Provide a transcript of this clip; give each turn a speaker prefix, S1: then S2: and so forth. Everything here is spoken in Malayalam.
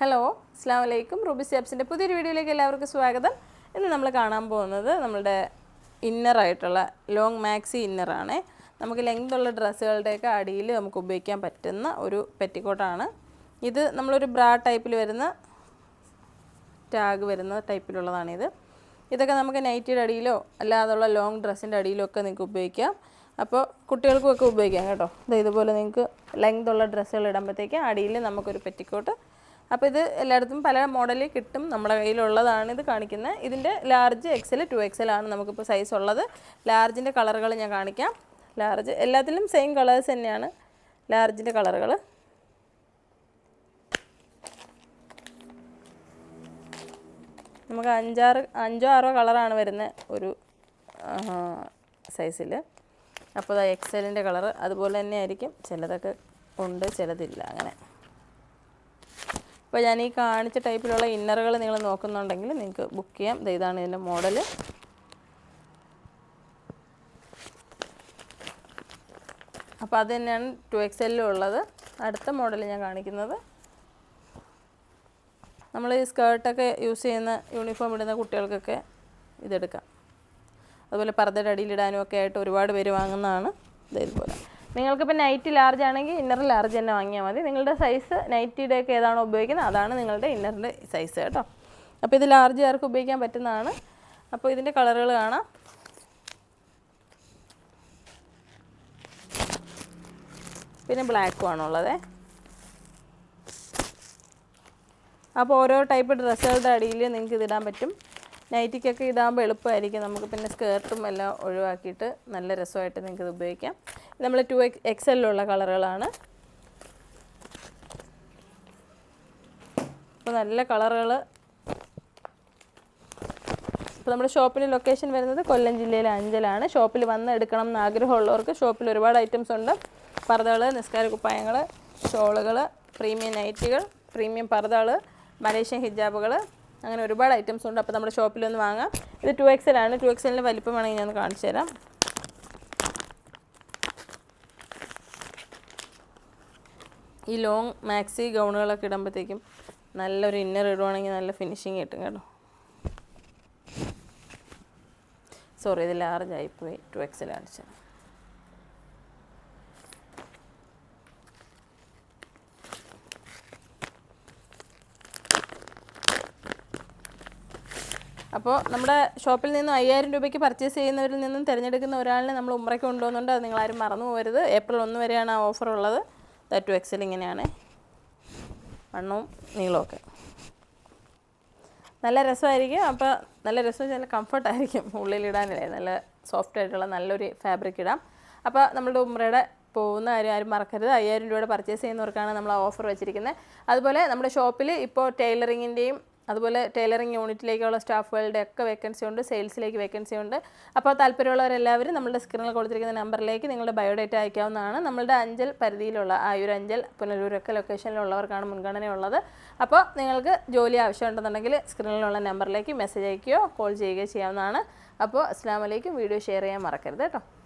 S1: ഹലോ അസ്സാം വലൈക്കും റൂബി സ്റ്റാപ്സിൻ്റെ പുതിയൊരു വീഡിയോയിലേക്ക് എല്ലാവർക്കും സ്വാഗതം ഇന്ന് നമ്മൾ കാണാൻ പോകുന്നത് നമ്മളുടെ ഇന്നറായിട്ടുള്ള ലോങ് മാക്സി ഇന്നറാണ് നമുക്ക് ലെങ്ത്തുള്ള ഡ്രസ്സുകളുടെയൊക്കെ അടിയിൽ നമുക്ക് ഉപയോഗിക്കാൻ പറ്റുന്ന ഒരു പെറ്റിക്കോട്ടാണ് ഇത് നമ്മളൊരു ബ്രാ ടൈപ്പിൽ വരുന്ന ടാഗ് വരുന്ന ടൈപ്പിലുള്ളതാണിത് ഇതൊക്കെ നമുക്ക് നൈറ്റിയുടെ അടിയിലോ അല്ലാതുള്ള ലോങ് ഡ്രസ്സിൻ്റെ അടിയിലോ ഒക്കെ നിങ്ങൾക്ക് ഉപയോഗിക്കാം അപ്പോൾ കുട്ടികൾക്കും ഒക്കെ ഉപയോഗിക്കാം കേട്ടോ ഇത് ഇതുപോലെ നിങ്ങൾക്ക് ലെങ്ത്തുള്ള ഡ്രസ്സുകൾ ഇടുമ്പോഴത്തേക്ക് അടിയിൽ നമുക്കൊരു പെറ്റിക്കോട്ട് അപ്പോൾ ഇത് എല്ലായിടത്തും പല മോഡലിൽ കിട്ടും നമ്മുടെ കയ്യിലുള്ളതാണ് ഇത് കാണിക്കുന്നത് ഇതിൻ്റെ ലാർജ് എക്സൽ ടു എക്സൽ ആണ് നമുക്കിപ്പോൾ സൈസ് ഉള്ളത് ലാർജിൻ്റെ കളറുകൾ ഞാൻ കാണിക്കാം ലാർജ് എല്ലാത്തിലും സെയിം കളേഴ്സ് തന്നെയാണ് ലാർജിൻ്റെ കളറുകൾ നമുക്ക് അഞ്ചാറ് അഞ്ചോ ആറോ കളറാണ് വരുന്ന ഒരു സൈസിൽ അപ്പോൾ അത് എക്സലിൻ്റെ കളറ് അതുപോലെ തന്നെ ആയിരിക്കും ചിലതൊക്കെ ഉണ്ട് ചിലതില്ല അങ്ങനെ അപ്പോൾ ഞാൻ ഈ കാണിച്ച ടൈപ്പിലുള്ള ഇന്നറുകൾ നിങ്ങൾ നോക്കുന്നുണ്ടെങ്കിൽ നിങ്ങൾക്ക് ബുക്ക് ചെയ്യാം ഇതാണ് ഇതിൻ്റെ മോഡൽ അപ്പോൾ അത് തന്നെയാണ് ടു എക്സ് എല്ലും ഉള്ളത് അടുത്ത മോഡൽ ഞാൻ കാണിക്കുന്നത് നമ്മൾ ഈ സ്കേർട്ടൊക്കെ യൂസ് ചെയ്യുന്ന യൂണിഫോം ഇടുന്ന കുട്ടികൾക്കൊക്കെ ഇതെടുക്കാം അതുപോലെ പർദ്ദയുടെ അടിയിലിടാനും ഒക്കെ ആയിട്ട് ഒരുപാട് പേര് വാങ്ങുന്നതാണ് ഇതേപോലെ നിങ്ങൾക്കിപ്പോൾ നൈറ്റ് ലാർജ് ആണെങ്കിൽ ഇന്നർ ലാർജ് തന്നെ വാങ്ങിയാൽ മതി നിങ്ങളുടെ സൈസ് നൈറ്റിയുടെ ഒക്കെ ഏതാണോ ഉപയോഗിക്കുന്നത് അതാണ് നിങ്ങളുടെ ഇന്നറിൻ്റെ സൈസ് കേട്ടോ അപ്പോൾ ഇത് ലാർജ് ആർക്ക് ഉപയോഗിക്കാൻ പറ്റുന്നതാണ് അപ്പോൾ ഇതിൻ്റെ കളറുകൾ കാണാം പിന്നെ ബ്ലാക്കും ആണുള്ളത് അപ്പോൾ ഓരോ ടൈപ്പ് ഡ്രസ്സുകളുടെ അടിയിൽ നിങ്ങൾക്ക് ഇതിടാൻ പറ്റും നൈറ്റിക്കൊക്കെ ഇതാകുമ്പോൾ എളുപ്പമായിരിക്കും നമുക്ക് പിന്നെ സ്കേർട്ടും എല്ലാം ഒഴിവാക്കിയിട്ട് നല്ല രസമായിട്ട് നിങ്ങൾക്കിത് ഉപയോഗിക്കാം നമ്മൾ ടു എക്സ് എല്ലുള്ള കളറുകളാണ് അപ്പോൾ നല്ല കളറുകൾ ഇപ്പോൾ നമ്മുടെ ഷോപ്പിൻ്റെ ലൊക്കേഷൻ വരുന്നത് കൊല്ലം ജില്ലയിലെ അഞ്ചലാണ് ഷോപ്പിൽ വന്ന് എടുക്കണം എന്ന് ആഗ്രഹമുള്ളവർക്ക് ഷോപ്പിൽ ഒരുപാട് ഐറ്റംസ് ഉണ്ട് പർദ്ദകൾ നിസ്കാര കുപ്പായങ്ങൾ ഷോളുകൾ പ്രീമിയം നൈറ്റുകൾ പ്രീമിയം പർദ്ദകൾ മലേഷ്യൻ ഹിജാബുകൾ അങ്ങനെ ഒരുപാട് ഐറ്റംസ് ഉണ്ട് അപ്പോൾ നമ്മുടെ ഷോപ്പിൽ ഒന്ന് വാങ്ങാം ഇത് ടു എൽ ആണ് ടു എല്ലിൻ്റെ വലിപ്പം വേണമെങ്കിൽ ഞാൻ കാണിച്ചു തരാം ഈ ലോങ് മാക്സി ഗൗണുകളൊക്കെ ഇടുമ്പോഴത്തേക്കും നല്ലൊരു ഇന്നർ ഇടുവാണെങ്കിൽ നല്ല ഫിനിഷിങ് കിട്ടും കേട്ടോ സോറി ഇത് ലാർജ് ആയിപ്പോയി ടു എക്സൽ കാണിച്ചത് അപ്പോൾ നമ്മുടെ ഷോപ്പിൽ നിന്നും അയ്യായിരം രൂപയ്ക്ക് പർച്ചേസ് ചെയ്യുന്നവരിൽ നിന്നും തിരഞ്ഞെടുക്കുന്ന ഒരാളിനെ നമ്മൾ ഉമ്രയ്ക്ക് കൊണ്ടുപോകുന്നുണ്ട് അത് നിങ്ങളാരും മറന്നു പോകരുത് ഏപ്രിൽ ഒന്ന് വരെയാണ് ആ ഓഫർ ഉള്ളത് തറ്റു എക്സൽ ഇങ്ങനെയാണ് വണ്ണവും നീളമൊക്കെ നല്ല രസമായിരിക്കും അപ്പോൾ നല്ല രസം നല്ല കംഫർട്ടായിരിക്കും ഉള്ളിലിടാനല്ലേ നല്ല സോഫ്റ്റ് ആയിട്ടുള്ള നല്ലൊരു ഫാബ്രിക് ഇടാം അപ്പോൾ നമ്മുടെ ഉമ്രയുടെ പോകുന്ന കാര്യം ആരും മറക്കരുത് അയ്യായിരം രൂപയുടെ പർച്ചേസ് ചെയ്യുന്നവർക്കാണ് നമ്മൾ ആ ഓഫർ വെച്ചിരിക്കുന്നത് അതുപോലെ നമ്മുടെ ഷോപ്പിൽ ഇപ്പോൾ ടൈലറിങ്ങിൻ്റെയും അതുപോലെ ടൈലറിങ് യൂണിറ്റിലേക്കുള്ള സ്റ്റാഫുകളുടെ ഒക്കെ വേക്കൻസി ഉണ്ട് സെയിൽസിലേക്ക് വേക്കൻസി ഉണ്ട് അപ്പോൾ താല്പര്യമുള്ളവരെല്ലാവരും നമ്മുടെ സ്ക്രീനിൽ കൊടുത്തിരിക്കുന്ന നമ്പറിലേക്ക് നിങ്ങളുടെ ബയോഡേറ്റ അയക്കാവുന്നതാണ് നമ്മളുടെ അഞ്ചൽ പരിധിയിലുള്ള ആയൂർ അഞ്ചൽ പുനരൂരൊക്കെ ലൊക്കേഷനിലുള്ളവർക്കാണ് മുൻഗണനയുള്ളത് അപ്പോൾ നിങ്ങൾക്ക് ജോലി ആവശ്യമുണ്ടെന്നുണ്ടെങ്കിൽ സ്ക്രീനിലുള്ള നമ്പറിലേക്ക് മെസ്സേജ് അയക്കുകയോ കോൾ ചെയ്യുകയോ ചെയ്യാവുന്നതാണ് അപ്പോൾ അസ്ലാമലേക്കും വീഡിയോ ഷെയർ ചെയ്യാൻ മറക്കരുത് കേട്ടോ